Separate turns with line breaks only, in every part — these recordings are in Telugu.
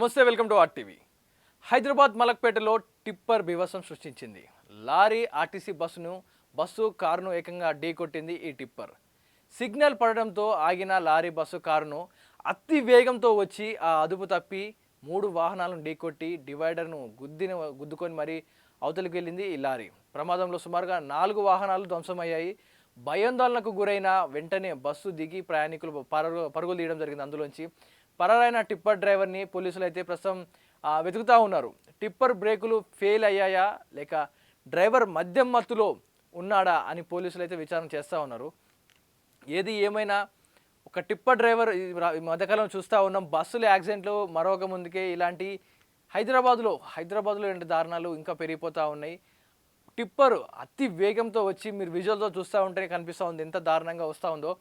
నమస్తే welcome to R TV Hyderabad మలక్పేటలో tipper బీభత్సం సృష్టించింది. లారీ ఆర్టీసీ బస్సును బస్సు కారును ఏకంగా ఢీకొట్టింది ఈ టిప్పర్. సిగ్నల్ పడడంతో ఆగిన లారీ బస్సు కారును అతి వేగంతో వచ్చి ఆ అదుపు తప్పి మూడు వాహనాలను ఢీకొట్టి డివైడర్ను గుద్దిన గుద్దుకొని మరీ అవతలికి వెళ్ళింది ఈ లారీ. ప్రమాదంలో సుమారుగా నాలుగు వాహనాలు ధ్వంసమయ్యాయి. భయాందోళనకు గురైన వెంటనే బస్సు దిగి ప్రయాణికులు పరుగు పరుగులు తీయడం జరిగింది. అందులోంచి పరారైన టిప్పర్ డ్రైవర్ని పోలీసులు అయితే ప్రస్తుతం వెతుకుతూ ఉన్నారు. టిప్పర్ బ్రేకులు ఫెయిల్ అయ్యాయా? లేక డ్రైవర్ మద్యం మత్తులో ఉన్నాడా? అని పోలీసులు అయితే విచారణ చేస్తూ ఉన్నారు. ఏది ఏమైనా ఒక టిప్పర్ డ్రైవర్ ఈ మధ్యకాలం చూస్తూ ఉన్నాం. బస్సుల యాక్సిడెంట్లు మరొక ముందుకే ఇలాంటి హైదరాబాద్లో హైదరాబాద్లో ఇలాంటి దారుణాలు ఇంకా పెరిగిపోతూ ఉన్నాయి. టిప్పర్ అతి వేగంతో వచ్చి మీరు విజువల్తో చూస్తూ ఉంటేనే కనిపిస్తూ ఉంది. ఎంత దారుణంగా వస్తూ ఉందో.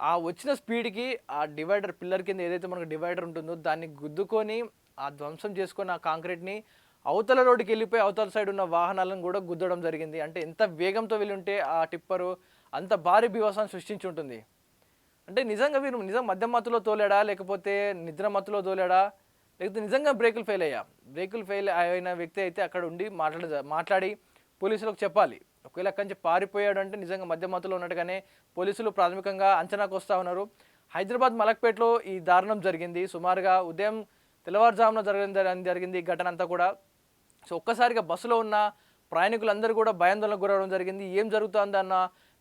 ఆ వచ్చిన స్పీడ్కి ఆ డివైడర్ పిల్లర్ కింద ఏదైతే మనకు డివైడర్ ఉంటుందో దాన్ని గుద్దుకొని ఆ ధ్వంసం చేసుకొని ఆ కాంక్రీట్ని అవతల రోడ్డుకి వెళ్ళిపోయి అవతల సైడ్ ఉన్న వాహనాలను కూడా గుద్దడం జరిగింది. అంటే ఎంత వేగంతో వెళ్ళి ఉంటే ఆ టిప్పరు అంత భారీ బీభత్సాన్ని సృష్టించి ఉంటుంది. అంటే నిజంగా వీరు నిజం మధ్య మత్తులో తోలాడా? లేకపోతే నిద్ర మత్తులో తోలాడా? లేకపోతే నిజంగా బ్రేకులు ఫెయిల్ అయ్యా? బ్రేకులు ఫెయిల్ అయిన వ్యక్తి అయితే అక్కడ ఉండి మాట్లాడ మాట్లాడి పోలీసులకు చెప్పాలి. ఒకవేళ అక్కడి నుంచి పారిపోయాడు అంటే నిజంగా మధ్య మత్తులో ఉన్నట్టుగానే పోలీసులు ప్రాథమికంగా అంచనాకు వస్తూ ఉన్నారు. హైదరాబాద్ మలక్పేటలో ఈ దారుణం జరిగింది. సుమారుగా ఉదయం తెల్లవారుజామున జరిగింది జరిగింది ఈ ఘటన అంతా కూడా. సో ఒక్కసారిగా బస్సులో ఉన్న ప్రయాణికులందరూ కూడా భయాందోళనకు గురవడం జరిగింది. ఏం జరుగుతుందన్న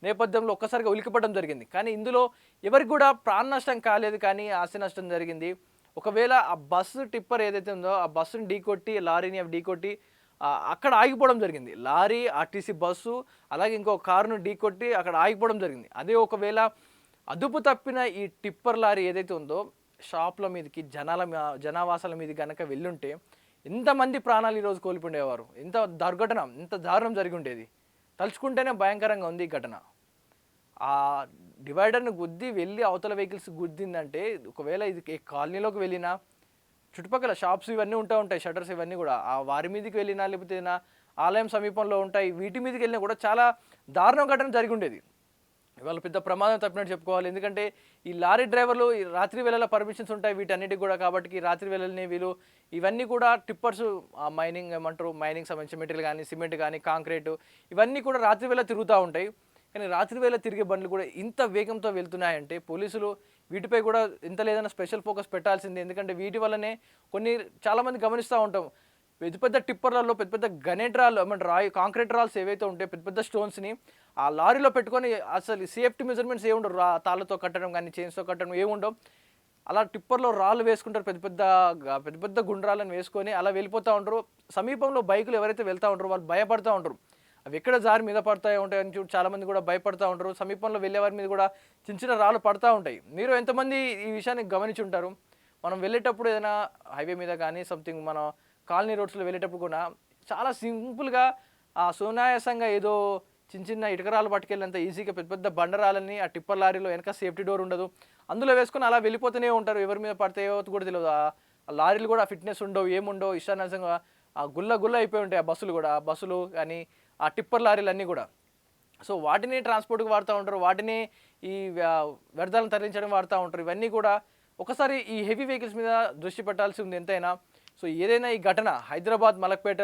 నేపథ్యంలో ఒక్కసారిగా ఉలికిపడడం జరిగింది. కానీ ఇందులో ఎవరికి కూడా ప్రాణ నష్టం కాలేదు కానీ ఆస్తి నష్టం జరిగింది. ఒకవేళ ఆ బస్సు టిప్పర్ ఏదైతే ఉందో ఆ బస్సును ఢీకొట్టి లారీని అవి ఢీకొట్టి అక్కడ ఆగిపోవడం జరిగింది. లారీ ఆర్టీసీ బస్సు అలాగే ఇంకో కారును ఢీకొట్టి అక్కడ ఆగిపోవడం జరిగింది. అదే ఒకవేళ అదుపు తప్పిన ఈ టిప్పర్ లారీ ఏదైతే ఉందో షాప్ల మీదకి జనాల జనావాసాల మీద కనుక వెళ్ళుంటే ఎంతమంది ప్రాణాలు ఈరోజు కోల్పోయేవారు ఎంత దుర్ఘటన ఎంత దారుణం జరిగి ఉండేది. తలుచుకుంటేనే భయంకరంగా ఉంది ఈ ఘటన. ఆ డివైడర్ను గుద్ది వెళ్ళి అవతల వెహికల్స్ గుద్దిందంటే ఒకవేళ ఇది ఏ కాలనీలోకి వెళ్ళినా చుట్టుపక్కల షాప్స్ ఇవన్నీ ఉంటా ఉంటాయి షటర్స్ ఇవన్నీ కూడా. ఆ వారి మీదకి వెళ్ళినా లేకపోతే ఆలయం సమీపంలో ఉంటాయి వీటి మీదకి వెళ్ళినా కూడా చాలా దారుణ ఘటన జరిగి ఉండేది. ఇవాళ పెద్ద ప్రమాదం తప్పినట్టు చెప్పుకోవాలి. ఎందుకంటే ఈ లారీ డ్రైవర్లు ఈ రాత్రి వేళల పర్మిషన్స్ ఉంటాయి వీటన్నిటికి కూడా కాబట్టి రాత్రి వేళలనే వీళ్ళు ఇవన్నీ కూడా టిప్పర్స్ మైనింగ్ ఏమంటారు మైనింగ్ సంబంధించిన మెటీరియల్ కానీ సిమెంట్ కానీ కాంక్రీట్ ఇవన్నీ కూడా రాత్రి వేళ తిరుగుతూ ఉంటాయి. కానీ రాత్రి వేళ తిరిగే బండ్లు కూడా ఇంత వేగంతో వెళ్తున్నాయంటే పోలీసులు వీటిపై కూడా ఇంత లేదైనా స్పెషల్ ఫోకస్ పెట్టాల్సిందే. ఎందుకంటే వీటి వల్లనే కొన్ని చాలామంది గమనిస్తూ ఉంటాం. పెద్ద పెద్ద టిప్పర్లలో పెద్ద పెద్ద గనేట్ రాళ్ళు రాయి కాంక్రీట్ రాల్స్ ఏవైతే ఉంటాయో పెద్ద పెద్ద స్టోన్స్ని ఆ లారీలో పెట్టుకొని అసలు సేఫ్టీ మెజర్మెంట్స్ ఏముండవు రా తాళ్ళతో కట్టడం కానీ చైన్స్తో కట్టడం ఏముండవు అలా టిప్పర్లో రాళ్ళు వేసుకుంటారు. పెద్ద పెద్ద పెద్ద పెద్ద గుండ్రాలను వేసుకొని అలా వెళ్ళిపోతూ ఉంటారు. సమీపంలో బైకులు ఎవరైతే వెళ్తూ ఉంటారో వాళ్ళు భయపడతా ఉంటారు. అవి ఎక్కడ జారి మీద పడతాయి ఉంటాయని చూసి చాలామంది కూడా భయపడతా ఉంటారు. సమీపంలో వెళ్ళే వారి మీద కూడా చిన్న చిన్న రాళ్ళు పడతా ఉంటాయి. మీరు ఎంతమంది ఈ విషయాన్ని గమనించి ఉంటారు మనం వెళ్ళేటప్పుడు ఏదైనా హైవే మీద కానీ సంథింగ్ మన కాలనీ రోడ్స్లో వెళ్ళేటప్పుడు కూడా చాలా సింపుల్గా ఆ సునాయాసంగా ఏదో చిన్న చిన్న ఇటుకరాలు పట్టుకెళ్ళినంత ఈజీగా పెద్ద పెద్ద బండరాలని ఆ టిప్పర్ లారీలో వెనక సేఫ్టీ డోర్ ఉండదు. అందులో వేసుకొని అలా వెళ్ళిపోతూనే ఉంటారు. ఎవరి మీద పడతాయో కూడా తెలియదు. ఆ లారీలు కూడా ఫిట్నెస్ ఉండవు ఏముండవు. ఇష్టానుసంగా ఆ గుల్ల గుల్ల అయిపోయి ఉంటాయి ఆ బస్సులు కూడా. ఆ బస్సులు కానీ ఆ టిప్పర్ లారీలన్నీ కూడా. సో వాటిని ట్రాన్స్పోర్ట్కి వాడుతూ ఉంటారు వాటిని ఈ వ్యర్థాలను తరలించడం వాడుతూ ఉంటారు. ఇవన్నీ కూడా ఒకసారి ఈ హెవీ వెహికల్స్ మీద దృష్టి పెట్టాల్సి ఉంది ఎంతైనా. సో ఏదైనా ఈ ఘటన హైదరాబాద్ మలక్పేట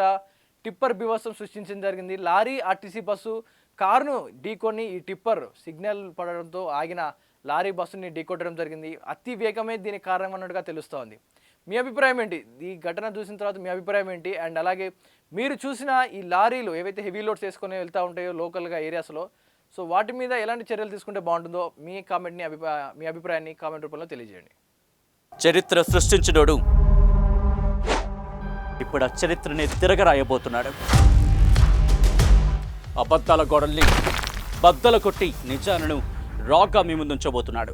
టిప్పర్ బీభత్సం సృష్టించడం జరిగింది. లారీ ఆర్టీసీ బస్సు కారును ఢీకొని ఈ టిప్పర్ సిగ్నల్ పడడంతో ఆగిన లారీ బస్సుని ఢీకొట్టడం జరిగింది. అతి వేగమే దీనికి కారణం అన్నట్టుగా తెలుస్తోంది. మీ అభిప్రాయం ఏంటి? ఈ ఘటన చూసిన తర్వాత మీ అభిప్రాయం ఏంటి? అండ్ అలాగే మీరు చూసిన ఈ లారీలు ఏవైతే హెవీ లోడ్స్ వేసుకొని వెళ్తూ ఉంటాయో లోకల్గా ఏరియాస్లో సో వాటి మీద ఎలాంటి చర్యలు తీసుకుంటే బాగుంటుందో మీ కామెంట్ని అభిప్రాయ మీ అభిప్రాయాన్ని కామెంట్ రూపంలో తెలియజేయండి.
చరిత్ర సృష్టించినోడు ఇప్పుడు ఆ చరిత్రని తిరగరాయబోతున్నాడు. అబద్ధాల గోడల్ని బద్దలు కొట్టి నిజాలను రాగా మీ ముందుంచబోతున్నాడు.